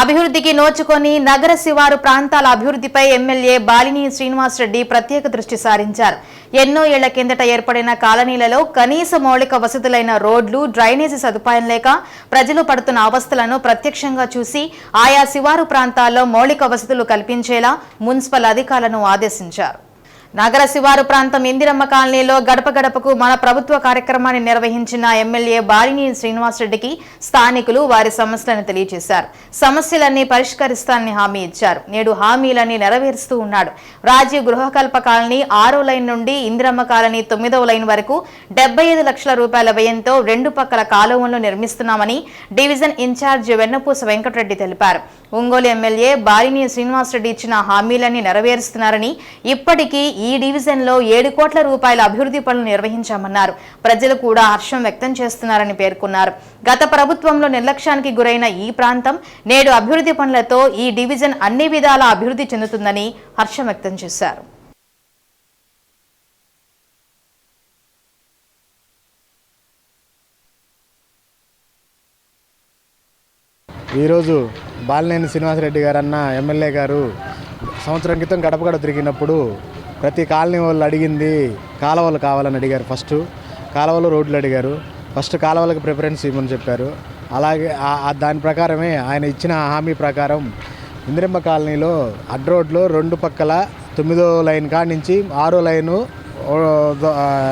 అభివృద్ధికి నోచుకొని నగర శివారు ప్రాంతాల అభివృద్ధిపై ఎమ్మెల్యే బాలిని శ్రీనివాసరెడ్డి ప్రత్యేక దృష్టి సారించారు. ఎన్నో ఏళ్ళ కిందట ఏర్పడిన కాలనీలలో కనీస మౌలిక వసతులైన రోడ్లు డ్రైనేజీ సదుపాయం లేక ప్రజలు పడుతున్న అవస్థలను ప్రత్యక్షంగా చూసి ఆయా శివారు ప్రాంతాల్లో మౌలిక వసతులు కల్పించేలా మున్సిపల్ అధికారులను ఆదేశించారు. నగర శివారు ప్రాంతం ఇందిరమ్మ కాలనీలో గడప గడపకు మన ప్రభుత్వ కార్యక్రమాన్ని నిర్వహించిన ఎమ్మెల్యే బాలిని శ్రీనివాసరెడ్డికి స్థానికులు వారి సమస్యలను తెలియజేశారు. సమస్యలన్నీ పరిష్కరిస్తానని హామీ ఇచ్చారు. నేడు హామీలన్నీ నెరవేరుస్తూ ఉన్నాడు. రాజీవ్ గృహకల్ప కాలనీ ఆరో లైన్ నుండి ఇందిరమ్మ కాలనీ తొమ్మిదవ లైన్ వరకు డెబ్బై ఐదు లక్షల రూపాయల వ్యయంతో రెండు పక్కల కాలువలను నిర్మిస్తున్నామని డివిజన్ ఇన్ఛార్జ్ వెన్నపూస వెంకటరెడ్డి తెలిపారు. ఒంగోలు ఎమ్మెల్యే బాలిని శ్రీనివాసరెడ్డి ఇచ్చిన హామీలన్నీ నెరవేరుస్తున్నారని ఇప్పటికీ ఈ డివిజన్లో ఏడు కోట్ల రూపాయల అభివృద్ధి పనులు నిర్వహించామన్నారు. ప్రజలు కూడా హర్షం వ్యక్తం చేస్తున్నారని పేర్కొన్నారు. గత ప్రభుత్వంలో నిర్లక్ష్యానికి గురైన ఈ ప్రాంతం నేడు అభివృద్ధి పనులతో ఈ డివిజన్ అన్ని విధాల అభివృద్ధి చెందుతుందని హర్షం వ్యక్తం చేశారు. ఈరోజు బాలినేని శ్రీనివాసరెడ్డి గారు అన్న ఎమ్మెల్యే గారు సంవత్సరం క్రితం గడప గడప తిరిగినప్పుడు ప్రతి కాలనీ వాళ్ళు అడిగింది కాలువలు కావాలని అడిగారు ఫస్ట్. కాలువలు రోడ్లు అడిగారు. ఫస్ట్ కాలువలకు ప్రిఫరెన్స్ ఇవ్వమని చెప్పారు. అలాగే దాని ప్రకారమే ఆయన ఇచ్చిన హామీ ప్రకారం ఇందిరమ్మ కాలనీలో అడ్ రోడ్లో రెండు పక్కల తొమ్మిదో లైన్ కాడి నుంచి ఆరో లైను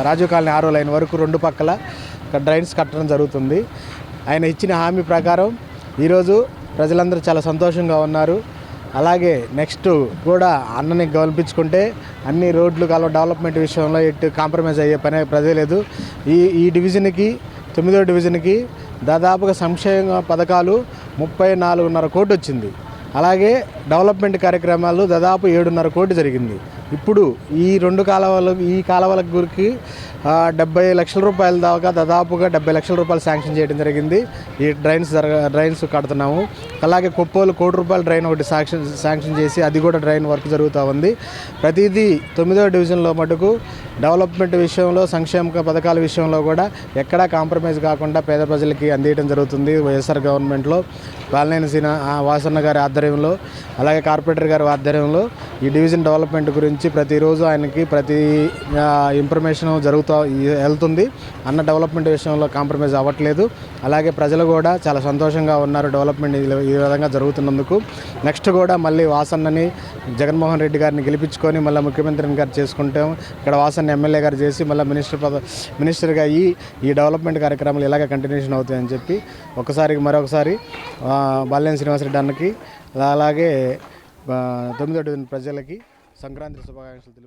రాజీవ్ కాలనీ ఆరో లైన్ వరకు రెండు పక్కల డ్రైన్స్ కట్టడం జరుగుతుంది. ఆయన ఇచ్చిన హామీ ప్రకారం ఈరోజు ప్రజలందరూ చాలా సంతోషంగా ఉన్నారు. అలాగే నెక్స్ట్ కూడా అన్నని గెలిపించుకుంటే అన్ని రోడ్లు కాలువ డెవలప్మెంట్ విషయంలో ఎటు కాంప్రమైజ్ అయ్యే పని ప్రదే లేదు. ఈ ఈ డివిజన్కి తొమ్మిదో డివిజన్కి దాదాపుగా సంక్షేమ పథకాలు ముప్పై నాలుగున్నర కోటి వచ్చింది. అలాగే డెవలప్మెంట్ కార్యక్రమాలు దాదాపు ఏడున్నర కోటి జరిగింది. ఇప్పుడు ఈ రెండు కాలువలు ఈ కాలువల గురికి డెబ్బై లక్షల రూపాయల దాకా దాదాపుగా డెబ్బై లక్షల రూపాయలు శాంక్షన్ చేయడం జరిగింది. ఈ డ్రైన్స్ జరగ డ్రైన్స్ కడుతున్నాము. అలాగే కొప్పోలు కోటి రూపాయల డ్రైన్ ఒకటి శాంక్షన్ శాంక్షన్ చేసి అది కూడా డ్రైన్ వర్క్ జరుగుతూ ఉంది. ప్రతిదీ తొమ్మిదో డివిజన్లో మటుకు డెవలప్మెంట్ విషయంలో సంక్షేమ పథకాల విషయంలో కూడా ఎక్కడా కాంప్రమైజ్ కాకుండా పేద ప్రజలకి అందించడం జరుగుతుంది. వైఎస్ఆర్ గవర్నమెంట్లో బాలినేని సీన వాసన్న గారి ఆధ్వర్యంలో అలాగే కార్పొరేటర్ గారి ఆధ్వర్యంలో ఈ డివిజన్ డెవలప్మెంట్ గురించి ప్రతిరోజు ఆయనకి ప్రతి ఇన్ఫర్మేషన్ జరుగుతూ వెళ్తుంది. అన్న డెవలప్మెంట్ విషయంలో కాంప్రమైజ్ అవ్వట్లేదు. అలాగే ప్రజలు కూడా చాలా సంతోషంగా ఉన్నారు డెవలప్మెంట్ ఈ- విధంగా జరుగుతున్నందుకు. నెక్స్ట్ కూడా మళ్ళీ వాసన్నని జగన్మోహన్ రెడ్డి గారిని గెలిపించుకొని మళ్ళీ ముఖ్యమంత్రిని గారు చేసుకుంటాం ఇక్కడ వాసన్న ఎమ్మెల్యే గారు చేసి మళ్ళీ మినిస్టర్ పద మినిస్టర్గా అయ్యి ఈ డెవలప్మెంట్ కార్యక్రమాలు ఇలాగే కంటిన్యూషన్ అవుతాయని చెప్పి ఒకసారి మరొకసారి బాల్యం శ్రీనివాసరెడ్డి అన్నకి అలాగే తొమ్మిదో డివిజన్ ప్రజలకి సంక్రాంతి శుభాకాంక్షలు తెలుపు